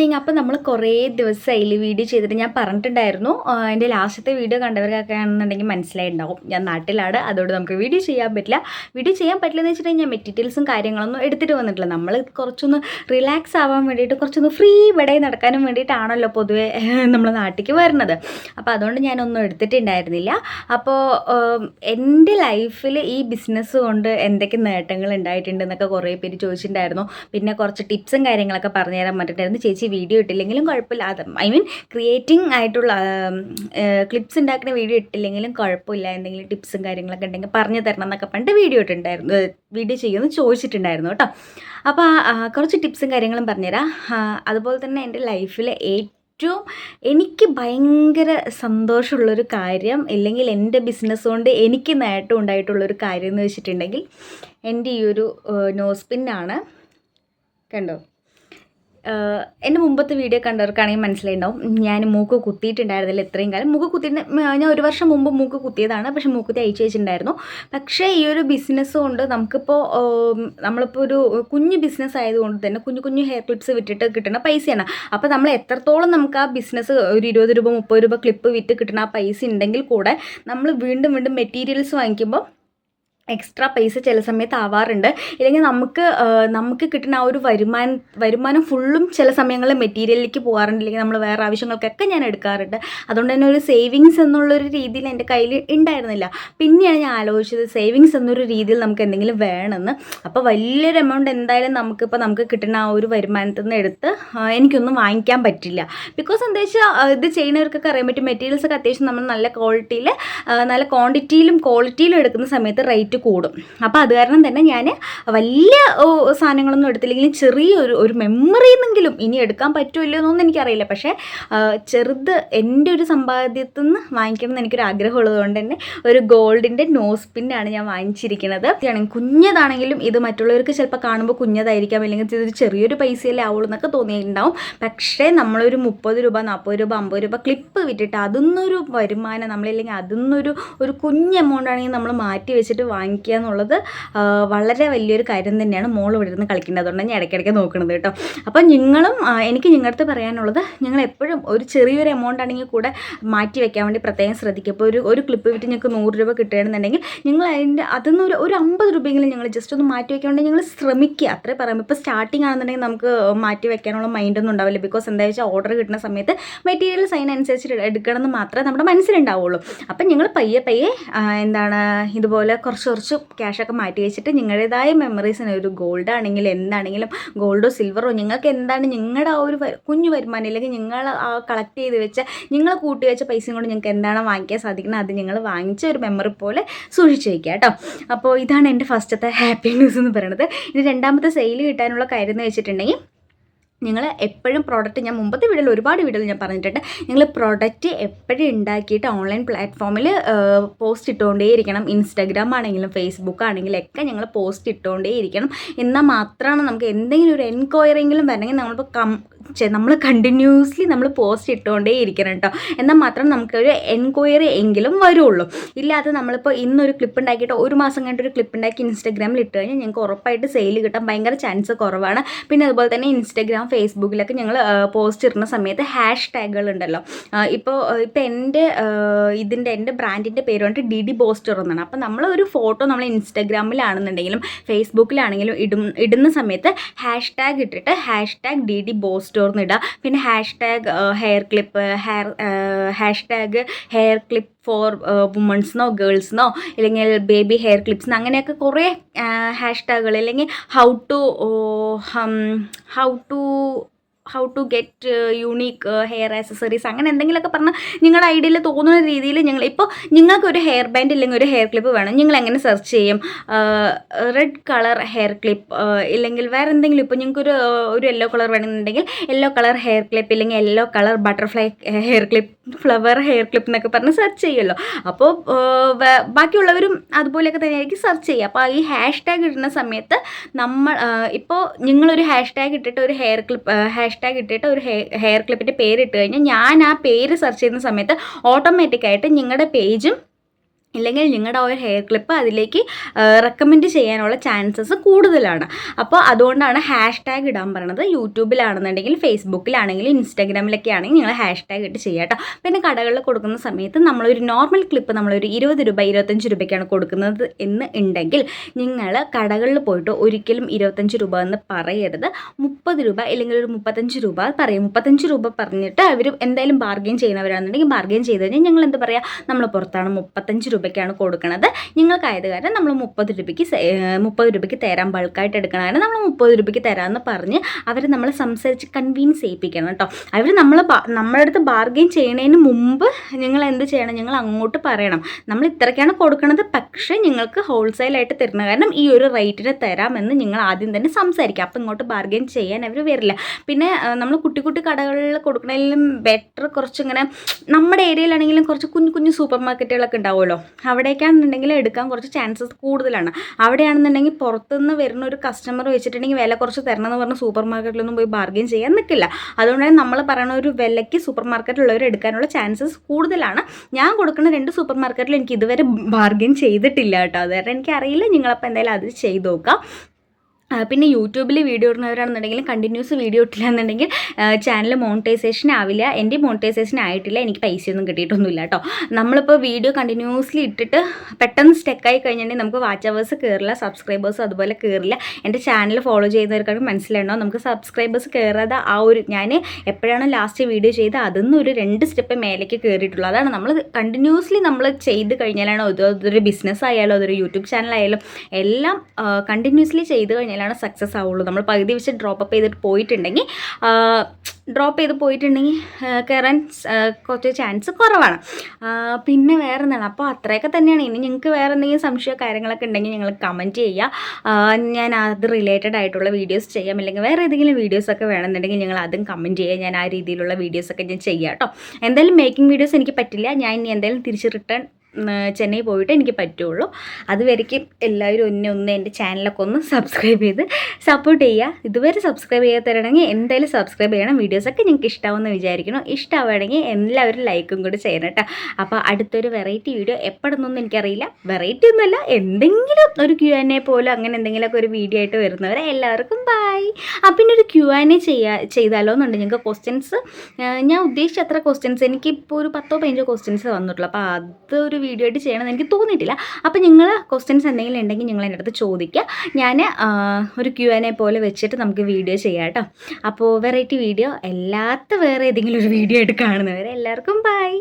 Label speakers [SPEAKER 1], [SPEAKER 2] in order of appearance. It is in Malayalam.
[SPEAKER 1] മോർണിംഗ് അപ്പോൾ നമ്മൾ കുറേ ദിവസമായില്ലേ വീഡിയോ ചെയ്തിട്ട് ഞാൻ പറഞ്ഞിട്ടുണ്ടായിരുന്നു. എന്റെ ലാസ്റ്റത്തെ വീഡിയോ കണ്ടവർക്കൊക്കെ ആണെന്നുണ്ടെങ്കിൽ മനസ്സിലായിട്ടുണ്ടാവും ഞാൻ നാട്ടിലാണ് അതുകൊണ്ട് നമുക്ക് വീഡിയോ ചെയ്യാൻ പറ്റില്ല. വീഡിയോ ചെയ്യാൻ പറ്റില്ല എന്ന് വെച്ചിട്ടുണ്ടെങ്കിൽ ഞാൻ മെറ്റീരിയൽസും കാര്യങ്ങളൊന്നും എടുത്തിട്ട് വന്നിട്ടില്ല. നമ്മൾ കുറച്ചൊന്ന് റിലാക്സ് ആവാൻ വേണ്ടിയിട്ട് കുറച്ചൊന്ന് ഫ്രീ ഇവിടെ നടക്കാനും വേണ്ടിയിട്ടാണല്ലോ പൊതുവേ നമ്മൾ നാട്ടിലേക്ക് വരുന്നത് അപ്പോൾ അതുകൊണ്ട് ഞാനൊന്നും എടുത്തിട്ടുണ്ടായിരുന്നില്ല. അപ്പോൾ എന്റെ ലൈഫിൽ ഈ ബിസിനസ് കൊണ്ട് എന്തൊക്കെ നേട്ടങ്ങൾ ഉണ്ടായിട്ടുണ്ടെന്നൊക്കെ കുറേ പേര് ചോദിച്ചിട്ടുണ്ടായിരുന്നു. പിന്നെ കുറച്ച് ടിപ്സും കാര്യങ്ങളൊക്കെ പറഞ്ഞുതരാൻ പറ്റിയിട്ടായിരുന്നു ചേച്ചി വീഡിയോ ഇട്ടില്ലെങ്കിലും കുഴപ്പമില്ല. അത് ഐ മീൻ ക്രിയേറ്റിംഗ് ആയിട്ടുള്ള ക്ലിപ്സ് ഉണ്ടാക്കുന്ന വീഡിയോ ഇട്ടില്ലെങ്കിലും കുഴപ്പമില്ല. എന്തെങ്കിലും ടിപ്സും കാര്യങ്ങളൊക്കെ ഉണ്ടെങ്കിൽ പറഞ്ഞു തരണം എന്നൊക്കെ പറഞ്ഞിട്ട് വീഡിയോ ഇട്ടിട്ടുണ്ടായിരുന്നു. വീഡിയോ ചെയ്യുമെന്ന് ചോദിച്ചിട്ടുണ്ടായിരുന്നു കേട്ടോ. അപ്പോൾ കുറച്ച് ടിപ്സും കാര്യങ്ങളും പറഞ്ഞുതരാം. അതുപോലെ തന്നെ എന്റെ ലൈഫിലെ ഏറ്റവും എനിക്ക് ഭയങ്കര സന്തോഷമുള്ളൊരു കാര്യം ഇല്ലെങ്കിൽ എന്റെ ബിസിനസ് കൊണ്ട് എനിക്ക് നേട്ടം ഉണ്ടായിട്ടുള്ളൊരു കാര്യം എന്ന് വെച്ചിട്ടുണ്ടെങ്കിൽ എന്റെ ഈ ഒരു നോസ്പിന്നാണ് കണ്ടോ? എന്റെ മുമ്പത്തെ വീഡിയോ കണ്ടവർക്കാണെങ്കിൽ മനസ്സിലായിണ്ടാവും ഞാൻ മൂക്ക് കുത്തിയിട്ടുണ്ടായിരുന്നില്ല ഇത്രയും കാലം. മൂക്ക് കുത്തിയിട്ട് ഞാൻ ഒരു വർഷം മുമ്പ് മൂക്ക് കുത്തിയതാണ്. പക്ഷെ മൂക്കുത്തി അയച്ചു വെച്ചിട്ടുണ്ടായിരുന്നു. പക്ഷേ ഈ ഒരു ബിസിനസ് കൊണ്ട് നമുക്കിപ്പോൾ നമ്മളിപ്പോൾ ഒരു കുഞ്ഞു ബിസിനസ് ആയതുകൊണ്ട് തന്നെ കുഞ്ഞു കുഞ്ഞു ഹെയർ ക്ലിപ്സ് വിറ്റിട്ട് കിട്ടുന്ന പൈസയാണ്. അപ്പോൾ നമ്മൾ എത്രത്തോളം നമുക്ക് ആ ബിസിനസ് ഒരു ഇരുപത് രൂപ മുപ്പത് രൂപ ക്ലിപ്പ് വിറ്റ് കിട്ടുന്ന ആ പൈസ ഉണ്ടെങ്കിൽ കൂടെ നമ്മൾ വീണ്ടും വീണ്ടും മെറ്റീരിയൽസ് വാങ്ങിക്കുമ്പോൾ എക്സ്ട്രാ പൈസ ചില സമയത്ത് ആവാറുണ്ട്. ഇല്ലെങ്കിൽ നമുക്ക് നമുക്ക് കിട്ടുന്ന ആ ഒരു വരുമാനം വരുമാനം ഫുള്ളും ചില സമയങ്ങളിൽ മെറ്റീരിയലിലേക്ക് പോകാറുണ്ട് ഇല്ലെങ്കിൽ നമ്മൾ വേറെ ആവശ്യങ്ങൾക്കൊക്കെ ഞാൻ എടുക്കാറുണ്ട്. അതുകൊണ്ട് തന്നെ ഒരു സേവിങ്സ് എന്നുള്ളൊരു രീതിയിൽ എന്റെ കയ്യിൽ ഉണ്ടായിരുന്നില്ല. പിന്നെയാണ് ഞാൻ ആലോചിച്ചത് സേവിങ്സ് എന്നൊരു രീതിയിൽ നമുക്ക് എന്തെങ്കിലും വേണമെന്ന്. അപ്പോൾ വലിയൊരു എമൗണ്ട് എന്തായാലും നമുക്കിപ്പോൾ നമുക്ക് കിട്ടുന്ന ആ ഒരു വരുമാനത്തിൽ നിന്ന് എടുത്ത് എനിക്കൊന്നും വാങ്ങിക്കാൻ പറ്റില്ല. ബിക്കോസ് എന്താ വെച്ചാൽ ഇത് ചെയ്യുന്നവർക്കൊക്കെ അറിയാൻ പറ്റും. മെറ്റീരിയൽസൊക്കെ അത്യാവശ്യം നമ്മൾ നല്ല ക്വാളിറ്റിയിൽ നല്ല ക്വാണ്ടിറ്റിയിലും ക്വാളിറ്റിയിലും എടുക്കുന്ന സമയത്ത് റേറ്റ് കൂടും. അപ്പോൾ അത് കാരണം തന്നെ ഞാൻ വലിയ സാധനങ്ങളൊന്നും എടുത്തില്ലെങ്കിലും ചെറിയൊരു ഒരു മെമ്മറി എന്നെങ്കിലും ഇനി എടുക്കാൻ പറ്റുമല്ലോ എന്നൊന്നും എനിക്കറിയില്ല. പക്ഷേ ചെറുത് എന്റെ ഒരു സമ്പാദ്യത്തിൽ നിന്ന് വാങ്ങിക്കണം എന്ന് എനിക്കൊരു ആഗ്രഹമുള്ളത് കൊണ്ട് തന്നെ ഒരു ഗോൾഡിന്റെ നോസ് പിന്നാണ് ഞാൻ വാങ്ങിച്ചിരിക്കുന്നത്. കുഞ്ഞതാണെങ്കിലും ഇത് മറ്റുള്ളവർക്ക് ചിലപ്പോൾ കാണുമ്പോൾ കുഞ്ഞതായിരിക്കാം. അല്ലെങ്കിൽ ഇതൊരു ചെറിയൊരു പൈസയല്ലേ ആവുള്ളൂ എന്നൊക്കെ തോന്നിയിട്ടുണ്ടാവും. പക്ഷേ നമ്മളൊരു മുപ്പത് രൂപ നാൽപ്പത് രൂപ അമ്പത് രൂപ ക്ലിപ്പ് വിറ്റിട്ട് അതിന്നൊരു വരുമാനം നമ്മളില്ലെങ്കിൽ അതിന്നൊരു ഒരു കുഞ്ഞ് എമൗണ്ട് ആണെങ്കിൽ നമ്മൾ മാറ്റി വെച്ചിട്ട് വാങ്ങിക്കുക എന്നുള്ളത് വളരെ വലിയൊരു കാര്യം തന്നെയാണ് മോൾ ഇവിടെ ഇരുന്ന് കളിക്കേണ്ടത്. അതുകൊണ്ട് ഞാൻ ഇടയ്ക്കിടയ്ക്ക് നോക്കുന്നത് കേട്ടോ. അപ്പം നിങ്ങളും എനിക്ക് നിങ്ങളടുത്ത് പറയാനുള്ളത് ഞങ്ങൾ എപ്പോഴും ഒരു ചെറിയൊരു എമൗണ്ട് ആണെങ്കിൽ കൂടെ മാറ്റി വെക്കാൻ വേണ്ടി പ്രത്യേകം ശ്രദ്ധിക്കുക. ഇപ്പോൾ ഒരു ഒരു ക്ലിപ്പ് വിറ്റ് ഞങ്ങൾക്ക് നൂറ് രൂപ കിട്ടുകയാണെന്നുണ്ടെങ്കിൽ നിങ്ങൾ അതിന്റെ അതിൽ നിന്ന് ഒരു ഒരു അമ്പത് രൂപയെങ്കിലും ഞങ്ങൾ ജസ്റ്റ് ഒന്ന് മാറ്റി വെക്കാൻ വേണ്ടി നിങ്ങൾ ശ്രമിക്കുക. അത്രേ പറയാം ഇപ്പോൾ സ്റ്റാർട്ടിംഗ് ആണെന്നുണ്ടെങ്കിൽ നമുക്ക് മാറ്റി വെക്കാനുള്ള മൈൻഡൊന്നും ഉണ്ടാവില്ല. ബിക്കോസ് എന്താ വെച്ചാൽ ഓർഡർ കിട്ടുന്ന സമയത്ത് മെറ്റീരിയൽ അതിനനുസരിച്ച് എടുക്കണം എന്ന് മാത്രമേ നമ്മുടെ മനസ്സിലുണ്ടാവുള്ളൂ. അപ്പം ഞങ്ങൾ പയ്യെ പയ്യെ എന്താണ് ഇതുപോലെ കുറച്ച് കുറച്ച് ക്യാഷൊക്കെ മാറ്റി വെച്ചിട്ട് നിങ്ങളുടേതായ മെമ്മറീസിന് ഒരു ഗോൾഡ് ആണെങ്കിലും എന്താണെങ്കിലും ഗോൾഡോ സിൽവറോ നിങ്ങൾക്ക് എന്താണ് നിങ്ങളുടെ ആ ഒരു കുഞ്ഞു വരുമാനം അല്ലെങ്കിൽ നിങ്ങൾ ആ കളക്ട് ചെയ്ത് വെച്ച നിങ്ങൾ കൂട്ടി വെച്ച പൈസയും കൊണ്ട് നിങ്ങൾക്ക് എന്താണ് വാങ്ങിക്കാൻ സാധിക്കുന്നത് അത് നിങ്ങൾ വാങ്ങിച്ച ഒരു മെമ്മറി പോലെ സൂക്ഷിച്ച് വയ്ക്കുക കേട്ടോ. അപ്പോൾ ഇതാണ് എന്റെ ഫസ്റ്റത്തെ ഹാപ്പി ന്യൂസ് എന്ന് പറയുന്നത്. ഇത് രണ്ടാമത്തെ സെയിൽ കിട്ടാനുള്ള കാര്യം എന്ന് വെച്ചിട്ടുണ്ടെങ്കിൽ നിങ്ങൾ എപ്പോഴും പ്രോഡക്റ്റ് ഞാൻ മുമ്പത്തെ വീഡിയോയിൽ ഒരുപാട് വീഡിയോയിൽ ഞാൻ പറഞ്ഞിട്ടുണ്ട്. നിങ്ങൾ പ്രോഡക്റ്റ് എപ്പോഴും ഉണ്ടാക്കിയിട്ട് ഓൺലൈൻ പ്ലാറ്റ്ഫോമിൽ പോസ്റ്റ് ഇട്ടുകൊണ്ടേ ഇരിക്കണം ഇൻസ്റ്റാഗ്രാം ആണെങ്കിലും ഫേസ്ബുക്ക് ആണെങ്കിലും ഒക്കെ ഞങ്ങൾ പോസ്റ്റ് ഇട്ടുകൊണ്ടേ ഇരിക്കണം എന്നാൽ മാത്രമാണ് നമുക്ക് എന്തെങ്കിലും ഒരു എൻക്വയറിയെങ്കിലും വരണമെങ്കിൽ നമ്മളിപ്പോൾ കം നമ്മൾ കണ്ടിന്യൂസ്ലി നമ്മൾ പോസ്റ്റ് ഇട്ടുകൊണ്ടേ ഇരിക്കണം കേട്ടോ എന്നാൽ മാത്രം നമുക്കൊരു എൻക്വയറി എങ്കിലും വരുള്ളൂ. ഇല്ലാതെ നമ്മളിപ്പോൾ ഇന്നൊരു ക്ലിപ്പ് ഉണ്ടാക്കിയിട്ട് ഒരു മാസം കഴിഞ്ഞിട്ട് ഒരു ക്ലിപ്പ് ഉണ്ടാക്കി ഇൻസ്റ്റാഗ്രാമിൽ ഇട്ട് കഴിഞ്ഞാൽ ഞങ്ങൾക്ക് ഉറപ്പായിട്ട് സെയിൽ കിട്ടാൻ ഭയങ്കര ചാൻസ് കുറവാണ്. പിന്നെ അതുപോലെ തന്നെ ഇൻസ്റ്റാഗ്രാം ഫേസ്ബുക്കിലൊക്കെ ഞങ്ങൾ പോസ്റ്റ് ഇടുന്ന സമയത്ത് ഹാഷ് ടാഗുകൾ ഉണ്ടല്ലോ. ഇപ്പോൾ ഇപ്പോൾ എന്റെ ഇതിന്റെ എന്റെ ബ്രാൻഡിന്റെ പേര് വന്നിട്ട് ഡി ഡി പോസ്റ്റർ എന്നാണ് അപ്പോൾ നമ്മൾ ഒരു ഫോട്ടോ നമ്മൾ ഇൻസ്റ്റാഗ്രാമിലാണെന്നുണ്ടെങ്കിലും ഫേസ്ബുക്കിലാണെങ്കിലും ഇടും ഇടുന്ന സമയത്ത് ഹാഷ് ടാഗ് ഇട്ടിട്ട് ഹാഷ് ടാഗ് ഡി ഡി ബോസ്റ്റോർ എന്ന് ഇടുക പിന്നെ hash tag hair clip hair hash tag hair clip for വുമൺസിനോ ഗേൾസിനോ അല്ലെങ്കിൽ ബേബി ഹെയർ ക്ലിപ്സിനോ അങ്ങനെയൊക്കെ കുറേ ഹാഷ് ടാഗുകൾ അല്ലെങ്കിൽ how to how to how to get unique hair accessories അങ്ങനെ എന്തെങ്കിലുമൊക്കെ പറഞ്ഞാൽ നിങ്ങളുടെ ഐഡിയയിൽ തോന്നുന്ന രീതിയിൽ ഞങ്ങൾ ഇപ്പോൾ നിങ്ങൾക്കൊരു ഹെയർ ബാൻഡ് ഇല്ലെങ്കിൽ ഒരു ഹെയർ ക്ലിപ്പ് വേണം. നിങ്ങൾ എങ്ങനെ സെർച്ച് ചെയ്യും? റെഡ് കളർ ഹെയർ ക്ലിപ്പ് ഇല്ലെങ്കിൽ വേറെ എന്തെങ്കിലും ഇപ്പോൾ നിങ്ങൾക്കൊരു ഒരു യെല്ലോ കളർ വേണമെന്നുണ്ടെങ്കിൽ യെല്ലോ കളർ ഹെയർ ക്ലിപ്പ് ഇല്ലെങ്കിൽ yellow colour butterfly hair clip flower hair clip എന്നൊക്കെ പറഞ്ഞ് സെർച്ച് ചെയ്യുമല്ലോ അപ്പോൾ ബാക്കിയുള്ളവരും അതുപോലെയൊക്കെ തന്നെയായിരിക്കും സെർച്ച് ചെയ്യുക. അപ്പോൾ ഈ ഹാഷ് ടാഗ് ഇടുന്ന സമയത്ത് നമ്മൾ ഇപ്പോൾ നിങ്ങളൊരു ഹാഷ് ടാഗ് ഇട്ടിട്ട് ഒരു ഹെയർ ക്ലിപ്പ് ഹാഷ് ടാഗ് ഇട്ടിട്ട് ഒരു ഹെയർ ക്ലിപ്പിന്റെ പേര് ഇട്ട് കഴിഞ്ഞാൽ ഞാൻ ആ പേര് സെർച്ച് ചെയ്യുന്ന സമയത്ത് ഓട്ടോമാറ്റിക്കായിട്ട് നിങ്ങളുടെ പേജും ഇല്ലെങ്കിൽ നിങ്ങളുടെ ആ ഒരു ഹെയർ ക്ലിപ്പ് അതിലേക്ക് റെക്കമെൻഡ് ചെയ്യാനുള്ള ചാൻസസ് കൂടുതലാണ്. അപ്പോൾ അതുകൊണ്ടാണ് ഹാഷ് ടാഗ് ഇടാൻ പറയണത്. യൂട്യൂബിലാണെന്നുണ്ടെങ്കിൽ ഫേസ്ബുക്കിലാണെങ്കിൽ ഇൻസ്റ്റാഗ്രാമിലൊക്കെ ആണെങ്കിൽ നിങ്ങൾ ഹാഷ് ടാഗ് ഇട്ട് ചെയ്യുക കേട്ടോ പിന്നെ കടകളിൽ കൊടുക്കുന്ന സമയത്ത് നമ്മളൊരു നോർമൽ ക്ലിപ്പ് നമ്മളൊരു ഇരുപത് രൂപ ഇരുപത്തഞ്ച് രൂപയ്ക്കാണ് കൊടുക്കുന്നത് എന്ന് ഉണ്ടെങ്കിൽ നിങ്ങൾ കടകളിൽ പോയിട്ട് ഒരിക്കലും ഇരുപത്തഞ്ച് രൂപ എന്ന് പറയരുത്. മുപ്പത് രൂപ അല്ലെങ്കിൽ ഒരു മുപ്പത്തഞ്ച് രൂപ പറയും. മുപ്പത്തഞ്ച് രൂപ പറഞ്ഞിട്ട് അവർ എന്തായാലും ബാർഗെയിൻ ചെയ്യുന്നവരാണെന്നുണ്ടെങ്കിൽ ബാർഗെയിൻ ചെയ്ത് കഴിഞ്ഞാൽ ഞങ്ങൾ എന്താ പറയുക നമ്മൾ പുറത്താണ് മുപ്പത്തഞ്ച് രൂപയ്ക്കാണ് കൊടുക്കുന്നത് നിങ്ങൾക്കായത് കാരണം നമ്മൾ മുപ്പത് രൂപയ്ക്ക് മുപ്പത് രൂപയ്ക്ക് തരാൻ ബൾക്കായിട്ട് എടുക്കണതാണ് നമ്മൾ മുപ്പത് രൂപയ്ക്ക് തരാമെന്ന് പറഞ്ഞ് അവർ നമ്മൾ സംസാരിച്ച് കൺവീൻസ് ചെയ്യിപ്പിക്കണം കേട്ടോ. അവർ നമ്മൾ നമ്മുടെ അടുത്ത് ബാർഗെയിൻ ചെയ്യുന്നതിന് മുമ്പ് നിങ്ങൾ എന്ത് ചെയ്യണം? ഞങ്ങൾ അങ്ങോട്ട് പറയണം. നമ്മൾ ഇത്രയ്ക്കാണ് കൊടുക്കുന്നത് പക്ഷേ നിങ്ങൾക്ക് ഹോൾസെയിലായിട്ട് തരുന്ന കാരണം ഈ ഒരു റേറ്റിന് തരാമെന്ന് നിങ്ങൾ ആദ്യം തന്നെ സംസാരിക്കുക. അപ്പോൾ ഇങ്ങോട്ട് ബാർഗെയിൻ ചെയ്യാൻ അവർ വരില്ല. പിന്നെ നമ്മൾ കുട്ടി കുട്ടി കടകളിൽ കൊടുക്കുന്നതിലും ബെറ്റർ കുറച്ചിങ്ങനെ നമ്മുടെ ഏരിയയിലാണെങ്കിലും കുറച്ച് കുഞ്ഞു കുഞ്ഞു സൂപ്പർ മാർക്കറ്റുകളൊക്കെ ഉണ്ടാവുമല്ലോ. അവിടേക്കാണെന്നുണ്ടെങ്കിൽ എടുക്കാൻ കുറച്ച് ചാൻസസ് കൂടുതലാണ്. അവിടെയാണെന്നുണ്ടെങ്കിൽ പുറത്തുനിന്ന് വരുന്ന ഒരു കസ്റ്റമർ വെച്ചിട്ടുണ്ടെങ്കിൽ വില കുറച്ച് തരണം എന്ന് പറഞ്ഞ് സൂപ്പർ മാർക്കറ്റിലൊന്നും പോയി ബാർഗെയിൻ ചെയ്യാൻ നിൽക്കില്ല അതുകൊണ്ട് തന്നെ നമ്മൾ പറയുന്ന ഒരു വിലയ്ക്ക് സൂപ്പർ മാർക്കറ്റിലുള്ളവർ എടുക്കാനുള്ള ചാൻസസ് കൂടുതലാണ്. ഞാൻ കൊടുക്കുന്ന രണ്ട് സൂപ്പർ മാർക്കറ്റിൽ എനിക്ക് ഇതുവരെ ബാർഗെയിൻ ചെയ്തിട്ടില്ല കേട്ടോ. അതുകാരണം എനിക്കറിയില്ല. നിങ്ങളപ്പോൾ എന്തായാലും അത് ചെയ്ത് നോക്കാം. പിന്നെ യൂട്യൂബിൽ വീഡിയോ ഇടുന്നവരാണെന്നുണ്ടെങ്കിൽ കണ്ടിന്യൂസ് വീഡിയോ ഇട്ടില്ല എന്നുണ്ടെങ്കിൽ ചാനൽ മോണിറ്റൈസേഷൻ ആവില്ല. എന്റെ മോണിറ്റൈസേഷൻ ആയിട്ടില്ല. എനിക്ക് പൈസ ഒന്നും കിട്ടിയിട്ടൊന്നുമില്ല കേട്ടോ. നമ്മളിപ്പോൾ വീഡിയോ കണ്ടിന്യൂസ്ലി ഇട്ടിട്ട് പെട്ടെന്ന് സ്റ്റെക്കായി കഴിഞ്ഞിട്ടുണ്ടെങ്കിൽ നമുക്ക് വാച്ച് അവേഴ്സ് കയറില്ല സബ്സ്ക്രൈബേഴ്സ് അതുപോലെ കയറില്ല എന്റെ ചാനൽ ഫോളോ ചെയ്യുന്നവർക്കാണ് മനസ്സിലാണോ നമുക്ക് സബ്സ്ക്രൈബേഴ്സ് കയറാതെ ആ ഒരു ഞാൻ എപ്പോഴാണ് ലാസ്റ്റ് വീഡിയോ ചെയ്ത് അതൊന്നും ഒരു രണ്ട് സ്റ്റെപ്പ് മേലേക്ക് കയറിയിട്ടുള്ളൂ അതാണ് നമ്മൾ കണ്ടിന്യൂസ്ലി നമ്മൾ ചെയ്ത് കഴിഞ്ഞാലാണ് അതൊരു ബിസിനസ് ആയാലും അതൊരു യൂട്യൂബ് ചാനൽ ആയാലും എല്ലാം കണ്ടിന്യൂസ്ലി ചെയ്ത് കഴിഞ്ഞാൽ മേലാണ് സക്സസ് ആവുള്ളൂ. നമ്മൾ പകുതി വെച്ച് ഡ്രോപ്പ് അപ്പ് ചെയ്തിട്ട് പോയിട്ടുണ്ടെങ്കിൽ ഡ്രോപ്പ് ചെയ്ത് പോയിട്ടുണ്ടെങ്കിൽ കയറാൻ കുറച്ച് ചാൻസ് കുറവാണ്. പിന്നെ വേറെ എന്താണ് അപ്പോൾ അത്രയൊക്കെ തന്നെയാണ്. ഇനി നിങ്ങൾക്ക് വേറെ എന്തെങ്കിലും സംശയമോ കാര്യങ്ങളൊക്കെ ഉണ്ടെങ്കിൽ നിങ്ങൾ കമന്റ് ചെയ്യുക. ഞാൻ അത് റിലേറ്റഡ് ആയിട്ടുള്ള വീഡിയോസ് ചെയ്യാം. അല്ലെങ്കിൽ വേറെ ഏതെങ്കിലും വീഡിയോസൊക്കെ വേണമെന്നുണ്ടെങ്കിൽ നിങ്ങൾ അതും കമന്റ് ചെയ്യുക. ഞാൻ ആ രീതിയിലുള്ള വീഡിയോസൊക്കെ ഞാൻ ചെയ്യാം കേട്ടോ. എന്തായാലും മേക്കിംഗ് വീഡിയോസ് എനിക്ക് പറ്റില്ല. ഞാൻ ഇനി എന്തായാലും തിരിച്ച് റിട്ടേൺ ചെന്നൈ പോയിട്ട് എനിക്ക് പറ്റുള്ളൂ. അതുവരേക്കും എല്ലാവരും ഒന്നെ ഒന്ന് എന്റെ ചാനലൊക്കെ ഒന്ന് സബ്സ്ക്രൈബ് ചെയ്ത് സപ്പോർട്ട് ചെയ്യുക. ഇതുവരെ സബ്സ്ക്രൈബ് ചെയ്യാത്തവരാണെങ്കിൽ എന്തായാലും സബ്സ്ക്രൈബ് ചെയ്യണം. വീഡിയോസൊക്കെ നിങ്ങൾക്ക് ഇഷ്ടമാവുമെന്ന് വിചാരിക്കണം ഇഷ്ടമാവുകയാണെങ്കിൽ എല്ലാവരും ലൈക്കും കൂടി ചെയ്യണം കേട്ടോ. അപ്പോൾ അടുത്തൊരു വെറൈറ്റി വീഡിയോ എപ്പോഴൊന്നും എനിക്കറിയില്ല. വെറൈറ്റി ഒന്നുമല്ല. എന്തെങ്കിലും ഒരു ക്യു എൻ എ പോലും അങ്ങനെ എന്തെങ്കിലുമൊക്കെ ഒരു വീഡിയോ ആയിട്ട് വരുന്നവരെ എല്ലാവർക്കും ബൈ ആ പിന്നെ ഒരു ക്യു എൻ എ ചെയ്യാ ചെയ്താലോ എന്നുണ്ട് നിങ്ങൾക്ക് ക്വസ്റ്റ്യൻസ് ഞാൻ ഉദ്ദേശിച്ച അത്ര ക്വസ്റ്റ്യൻസ് എനിക്കിപ്പോൾ ഒരു പത്തോ പതിനഞ്ചോ ക്വസ്റ്റ്യൻസ് വന്നിട്ടുള്ളൂ. അപ്പോൾ അതൊരു വീഡിയോ ആയിട്ട് ചെയ്യണമെന്ന് എനിക്ക് തോന്നിയിട്ടില്ല. അപ്പോൾ നിങ്ങൾ ക്വസ്റ്റ്യൻസ് എന്തെങ്കിലും ഉണ്ടെങ്കിൽ നിങ്ങൾ എന്റെ അടുത്ത് ചോദിക്കുക. ഞാൻ ഒരു ക്യു എൻ എ പോലെ വെച്ചിട്ട് നമുക്ക് വീഡിയോ ചെയ്യാം കേട്ടോ. അപ്പോൾ വെറൈറ്റി വീഡിയോ എല്ലാത്ത വേറെ ഏതെങ്കിലും ഒരു വീഡിയോ ആയിട്ട് കാണുന്നവരെ എല്ലാവർക്കും ബൈ